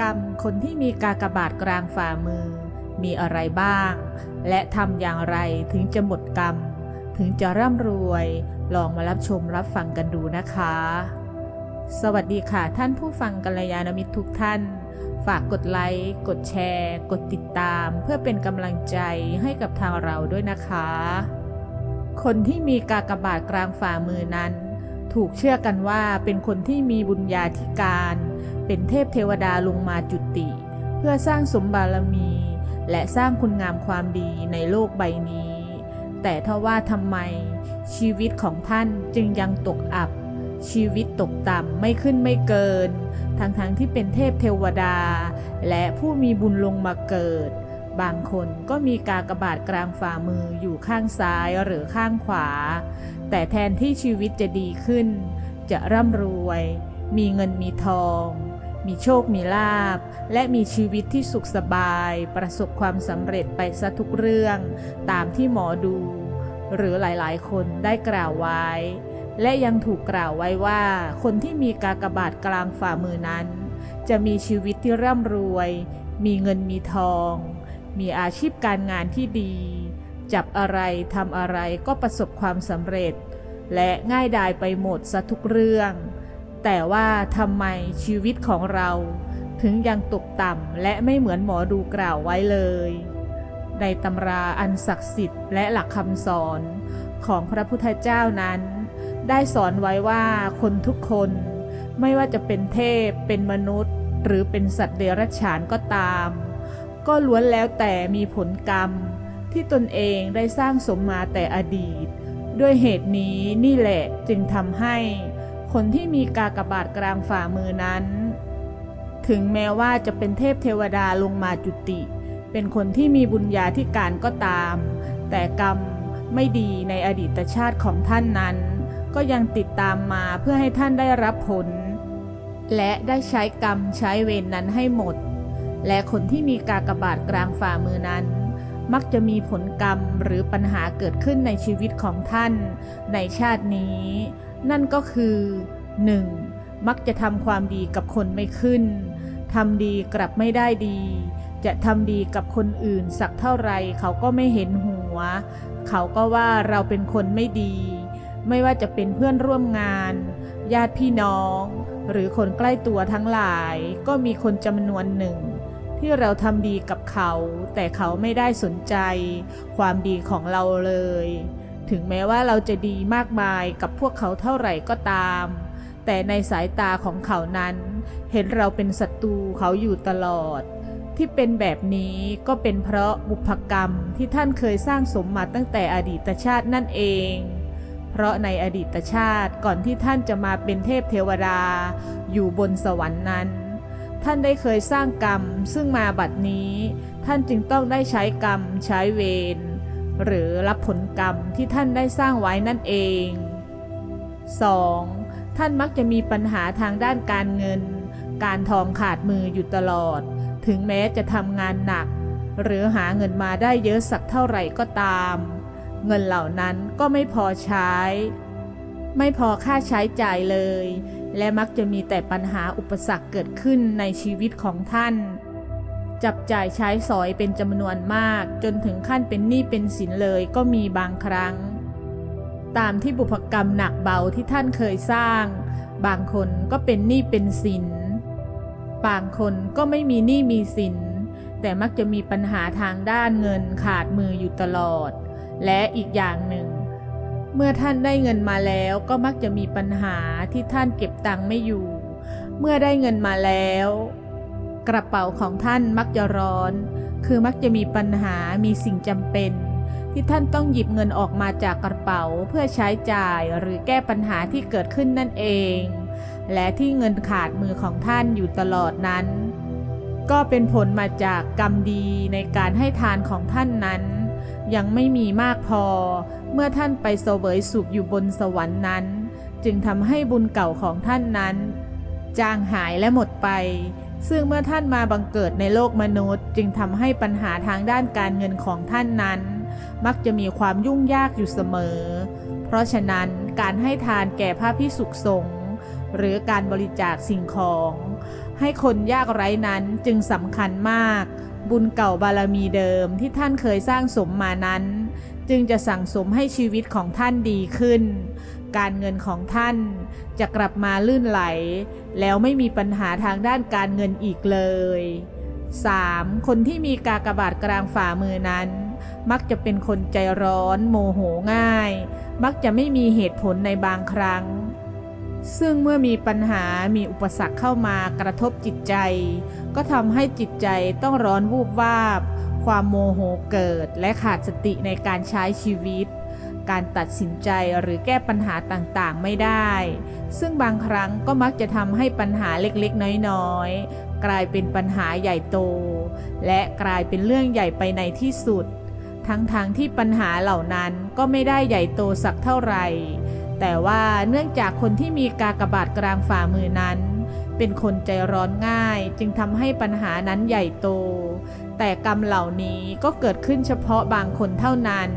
กรรมคนที่มีกากบาทกลางฝ่ามือ มีอะไรบ้าง และทำอย่างไรถึงจะหมดกรรม ถึงจะร่ำรวย ลองมารับชมรับฟังกันดูนะคะ สวัสดีค่ะท่านผู้ฟังกัลยาณมิตรทุกท่าน ฝากกดไลค์ กดแชร์ กดติดตาม เพื่อเป็นกำลังใจให้กับทางเราด้วยนะคะ คนที่มีกากบาทกลางฝ่ามือนั้น ถูกเชื่อกันว่าเป็นคนที่มีบุญญาธิการ เป็นเทพเทวดาลงมาจุติ เพื่อสร้างสมบารมี และสร้างคุณงามความดีในโลกใบนี้ แต่ถ้าว่าทำไม ชีวิตของท่านจึงยังตกอับ ชีวิตตกต่ำไม่ขึ้นไม่เกิน ทั้งๆทที่เป็นเทพเทวดา และผู้มีบุญลงมาเกิด บางคนก็มีกากบาทกลางฝ่ามืออยู่ข้างซ้ายหรือข้างขวา แต่แทนที่ชีวิตจะดีขึ้น จะร่ำรวย มีเงินมีทอง มีโชคมีลาบ และมีชีวิตที่สุขสบาย ประสบความสำเร็จไปซะทุกเรื่อง ตามที่หมอดู หรือหลายๆ คนได้กล่าวไว้ และยังถูกกล่าวไว้ว่า คนที่มีกากบาทกลางฝ่ามือนั้น จะมีชีวิตที่ร่ำรวยมีเงินมีทอง มีอาชีพการงานที่ดี จับอะไรทำอะไรก็ประสบความสำเร็จ และง่ายดายไปหมดซะทุกเรื่อง แต่ว่าทำไมชีวิตของเรา ถึงยังตกต่ำและไม่เหมือนหมอดูกล่าวไว้เลย ในตำราอันศักดิ์สิทธิ์และหลักคำสอนของพระพุทธเจ้านั้น ได้สอนไว้ว่าคนทุกคนไม่ว่าจะเป็นเทพ เป็นมนุษย์ หรือเป็นสัตว์เดรัจฉานก็ตาม ก็ล้วนแล้วแต่มีผลกรรม ที่ตนเองได้สร้างสมมาแต่อดีต ด้วยเหตุนี้นี่แหละจึงทำให้ คนที่มีกากบาทกลางฝ่ามือนั้น ถึงแม้ว่าจะเป็นเทพเทวดาลงมาจุติ เป็นคนที่มีบุญญาธิการก็ตาม แต่กรรมไม่ดีในอดีตชาติของท่านนั้น ก็ยังติดตามมาเพื่อให้ท่านได้รับผล และได้ใช้กรรมใช้เวรนนั้นให้หมด และคนที่มีกากบาทกลางฝ่ามือนั้น มักจะมีผลกรรมหรือปัญหาเกิดขึ้นในชีวิตของท่าน ในชาตินี้ นั่นก็คือ 1. มักจะทำความดีกับคนไม่ขึ้นทำดีกลับไม่ได้ดี จะทำดีกับคนอื่นสักเท่าไรเขาก็ไม่เห็นหัว เขาก็ว่าเราเป็นคนไม่ดี ไม่ว่าจะเป็นเพื่อนร่วมงาน ญาติพี่น้อง หรือคนใกล้ตัวทั้งหลายก็มีคนจำนวนหนึ่ง ที่เราทำดีกับเขา แต่เขาไม่ได้สนใจ ความดีของเราเลย ถึงแม้ว่าเราจะดีมากมายกับพวกเขาเท่าไหร่ก็ตาม แต่ในสายตาของเขานั้น เห็นเราเป็นศัตรูเขาอยู่ตลอด ที่เป็นแบบนี้ก็เป็นเพราะบุพกรรมที่ท่านเคยสร้างสมมาตั้งแต่อดีตชาตินั่นเองเพราะในอดีตชาติก่อนที่ท่านจะมาเป็นเทพเทวดา อยู่บนสวรรค์นั้น ท่านได้เคยสร้างกรรมซึ่งมาบัดนี้ ท่านจึงต้องได้ใช้กรรมใช้เวรหรือรับผลกรรมที่ท่านได้สร้างไว้นั่นเอง 2. ท่านมักจะมีปัญหาทางด้านการเงิน การทองขาดมืออยู่ตลอด ถึงแม้จะทำงานหนัก หรือหาเงินมาได้เยอะสักเท่าไหร่ก็ตาม เงินเหล่านั้นก็ไม่พอใช้ ไม่พอค่าใช้จ่ายเลย และมักจะมีแต่ปัญหาอุปสรรคเกิดขึ้นในชีวิตของท่าน จับจ่ายใช้สอยเป็นจำนวนมาก จนถึงขั้นเป็นหนี้เป็นสินเลยก็มีบางครั้ง ตามที่บุพกรรมหนักเบาที่ท่านเคยสร้าง บางคนก็เป็นหนี้เป็นสิน บางคนก็ไม่มีหนี้มีสิน แต่มักจะมีปัญหาทางด้านเงินขาดมืออยู่ตลอด และอีกอย่างหนึ่ง เมื่อท่านได้เงินมาแล้วก็มักจะมีปัญหาที่ท่านเก็บตังค์ไม่อยู่ เมื่อได้เงินมาแล้ว กระเป๋าของท่านมักจะร้อน คือมักจะมีปัญหามีสิ่งจำเป็น ที่ท่านต้องหยิบเงินออกมาจากกระเป๋าเพื่อใช้จ่ายหรือแก้ปัญหาที่เกิดขึ้นนั่นเอง และที่เงินขาดมือของท่านอยู่ตลอดนั้น ก็เป็นผลมาจากกรรมดีในการให้ทานของท่านนั้น ยังไม่มีมากพอ เมื่อท่านไปเสวยสุขอยู่บนสวรรค์นั้น จึงทำให้บุญเก่าของท่านนั้น จางหายและหมดไป ซึ่งเมื่อท่านมาบังเกิดในโลกมนุษย์ จึงทำให้ปัญหาทางด้านการเงินของท่านนั้น มักจะมีความยุ่งยากอยู่เสมอ เพราะฉะนั้นการให้ทานแก่พระพิสุขสงฆ์หรือการบริจาคสิ่งของ ให้คนยากไร้นั้นจึงสำคัญมาก บุญเก่าบารมีเดิมที่ท่านเคยสร้างสมมานั้น จึงจะสั่งสมให้ชีวิตของท่านดีขึ้น การเงินของท่านจะกลับมาลื่นไหล แล้วไม่มีปัญหาทางด้านการเงินอีกเลย 3. คนที่มีกากบาทกลางฝ่ามือนั้น มักจะเป็นคนใจร้อน โมโหง่าย มักจะไม่มีเหตุผลในบางครั้ง ซึ่งเมื่อมีปัญหามีอุปสรรคเข้ามากระทบจิตใจ ก็ทำให้จิตใจต้องร้อนวูบวาบ ความโมโหเกิดและขาดสติในการใช้ชีวิต การตัดสินใจหรือแก้ปัญหาต่างๆไม่ได้ ซึ่งบางครั้งก็มักจะทำให้ปัญหาเล็กๆ น้อยๆ กลายเป็นปัญหาใหญ่โต และกลายเป็นเรื่องใหญ่ไปในที่สุด ทั้งๆทที่ปัญหาเหล่านั้นก็ไม่ได้ใหญ่โตสักเท่าไหร่ แต่ว่าเนื่องจากคนที่มีกากบาทกลางฝ่ามือนั้น เป็นคนใจร้อนง่าย จึงทำให้ปัญหานั้นใหญ่โต แต่กรรมเหล่านี้ก็เกิดขึ้นเฉพาะบางคนเท่านั้น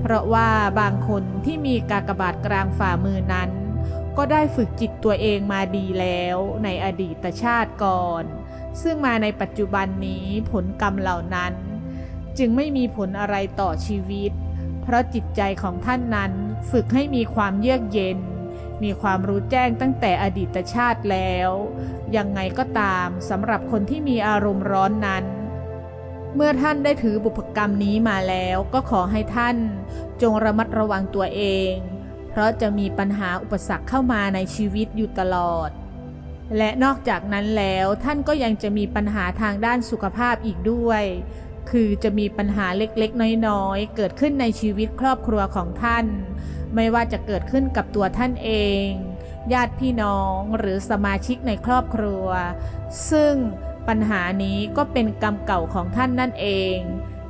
เพราะว่าบางคนที่มีกากบาทกลางฝ่ามือนั้น ก็ได้ฝึกจิตตัวเองมาดีแล้วในอดีตชาติก่อน ซึ่งมาในปัจจุบันนี้ผลกรรมเหล่านั้น จึงไม่มีผลอะไรต่อชีวิต เพราะจิตใจของท่านนั้น ฝึกให้มีความเยือกเย็น มีความรู้แจ้งตั้งแต่อดีตชาติแล้ว ยังไงก็ตามสำหรับคนที่มีอารมณ์ร้อนนั้น เมื่อท่านได้ถือบุพกรรมนี้มาแล้วก็ขอให้ท่าน จงระมัดระวังตัวเอง เพราะจะมีปัญหาอุปสรรคเข้ามาในชีวิตอยู่ตลอด และนอกจากนั้นแล้วท่านก็ยังจะมีปัญหาทางด้านสุขภาพอีกด้วย คือจะมีปัญหาเล็กๆ น้อยๆ เกิดขึ้นในชีวิตครอบครัวของท่าน ไม่ว่าจะเกิดขึ้นกับตัวท่านเอง ญาติพี่น้องหรือสมาชิกในครอบครัว ซึ่งปัญหานี้ก็เป็นกรรมเก่าของท่านนั่นเอง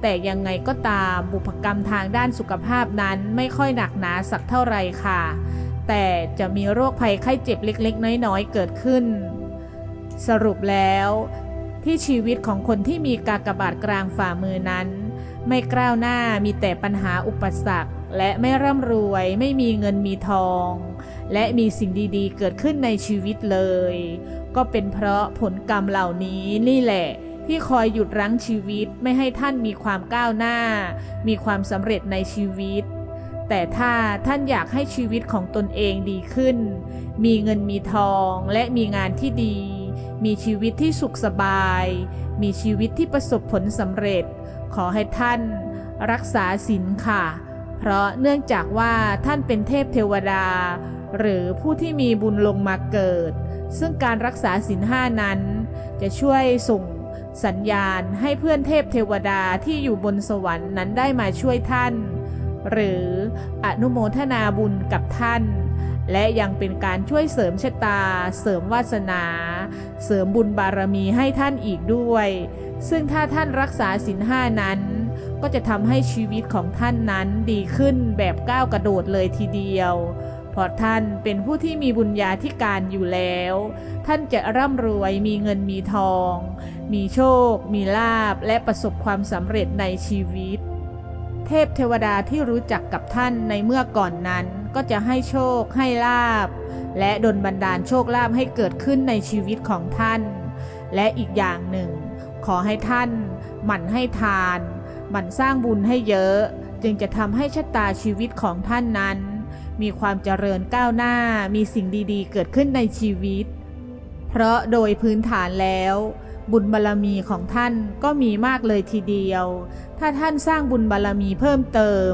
แต่ยังไงก็ตามบุพกรรมทางด้านสุขภาพนั้นไม่ค่อยหนักหนาสักเท่าไหร่ค่ะ แต่จะมีโรคภัยไข้เจ็บเล็กๆ น้อยๆ เกิดขึ้น สรุปแล้ว ที่ชีวิตของคนที่มีกากบาทกลางฝ่ามือนั้น ไม่กล้าวหน้ามีแต่ปัญหาอุปสรรค และไม่ร่ำรวยไม่มีเงินมีทอง และมีสิ่งดีๆ เกิดขึ้นในชีวิตเลย ก็เป็นเพราะผลกรรมเหล่านี้นี่แหละที่คอยหยุดรั้งชีวิตไม่ให้ท่านมีความก้าวหน้า มีความสำเร็จในชีวิต แต่ถ้าท่านอยากให้ชีวิตของตนเองดีขึ้น มีเงินมีทองและมีงานที่ดี มีชีวิตที่สุขสบาย มีชีวิตที่ประสบผลสำเร็จ ขอให้ท่านรักษาศีลค่ะ เพราะเนื่องจากว่าท่านเป็นเทพเทวดา หรือผู้ที่มีบุญลงมาเกิด ซึ่งการรักษาศีลห้านั้น จะช่วยส่งสัญญาณให้เพื่อนเทพเทวดาที่อยู่บนสวรรค์นั้นได้มาช่วยท่าน หรืออนุโมทนาบุญกับท่าน และยังเป็นการช่วยเสริมชะตา เสริมวาสนา เสริมบุญบารมีให้ท่านอีกด้วย ซึ่งถ้าท่านรักษาศีลห้านั้น ก็จะทำให้ชีวิตของท่านนั้นดีขึ้นแบบก้าวกระโดดเลยทีเดียวเพราะท่านเป็นผู้ที่มีบุญญาธิการอยู่แล้ว ท่านจะร่ำรวยมีเงินมีทอง มีโชค มีลาบและประสบความสำเร็จในชีวิต เทพเทวดาที่รู้จักกับท่านในเมื่อก่อนนั้น ก็จะให้โชคให้ลาบ และดลบันดาลโชคลาภให้เกิดขึ้นในชีวิตของท่าน และอีกอย่างหนึ่ง ขอให้ท่านหมั่นให้ทาน หมั่นสร้างบุญให้เยอะ จึงจะทำให้ชะตาชีวิตของท่านนั้น มีความเจริญก้าวหน้ามีสิ่งดีๆ เกิดขึ้นในชีวิต เพราะโดยพื้นฐานแล้วบุญบารรมีของท่านก็มีมากเลยทีเดียว ถ้าท่านสร้างบุญบารรมีเพิ่มเติม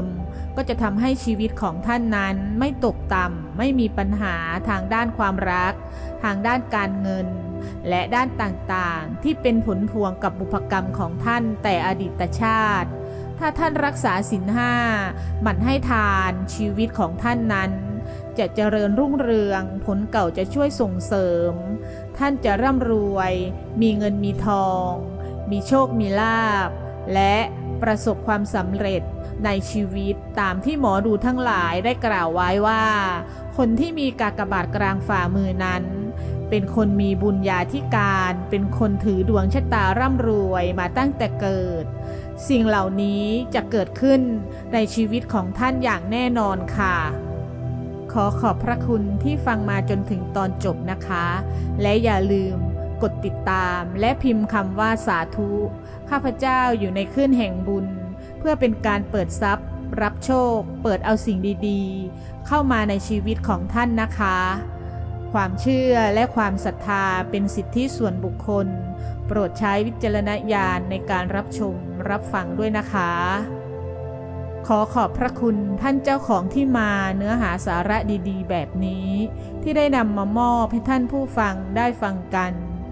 ก็จะทำให้ชีวิตของท่านนั้นไม่ตกต่ำไม่มีปัญหาทางด้านความรัก ทางด้านการเงิน และด้านต่างๆ ที่เป็นผลพวงกับบุพกรรมของท่านแต่อดีตชาติ ถ้าท่านรักษาศีลห้าหมั่นให้ทานชีวิตของท่านนั้น จะเจริญรุ่งเรือง ผลเก่าจะช่วยส่งเสริม ท่านจะร่ำรวย มีเงินมีทอง มีโชคมีลาภและประสบความสำเร็จ ในชีวิตตามที่หมอดูทั้งหลายได้กล่าวไว้ว่า คนที่มีกากบาทกลางฝ่ามือนั้น เป็นคนมีบุญญาธิการ เป็นคนถือดวงชะตาร่ำรวยมาตั้งแต่เกิด สิ่งเหล่านี้จะเกิดขึ้นในชีวิตของท่านอย่างแน่นอนค่ะขอขอบพระคุณที่ฟังมาจนถึงตอนจบนะคะ และอย่าลืมกดติดตามและพิมพ์คำว่าสาธุ ข้าพเจ้าอยู่ในคลื่นแห่งบุญ เพื่อเป็นการเปิดทรัพย์ รับโชค เปิดเอาสิ่งดีๆ เข้ามาในชีวิตของท่านนะคะ ความเชื่อและความศรัทธาเป็นสิทธิส่วนบุคคล โปรดใช้วิจารณญาณในการรับชมรับฟังด้วยนะคะ ขอขอบพระคุณท่านเจ้าของที่มาเนื้อหาสาระดีๆ แบบนี้ ที่ได้นำมามอบให้ท่านผู้ฟังได้ฟังกัน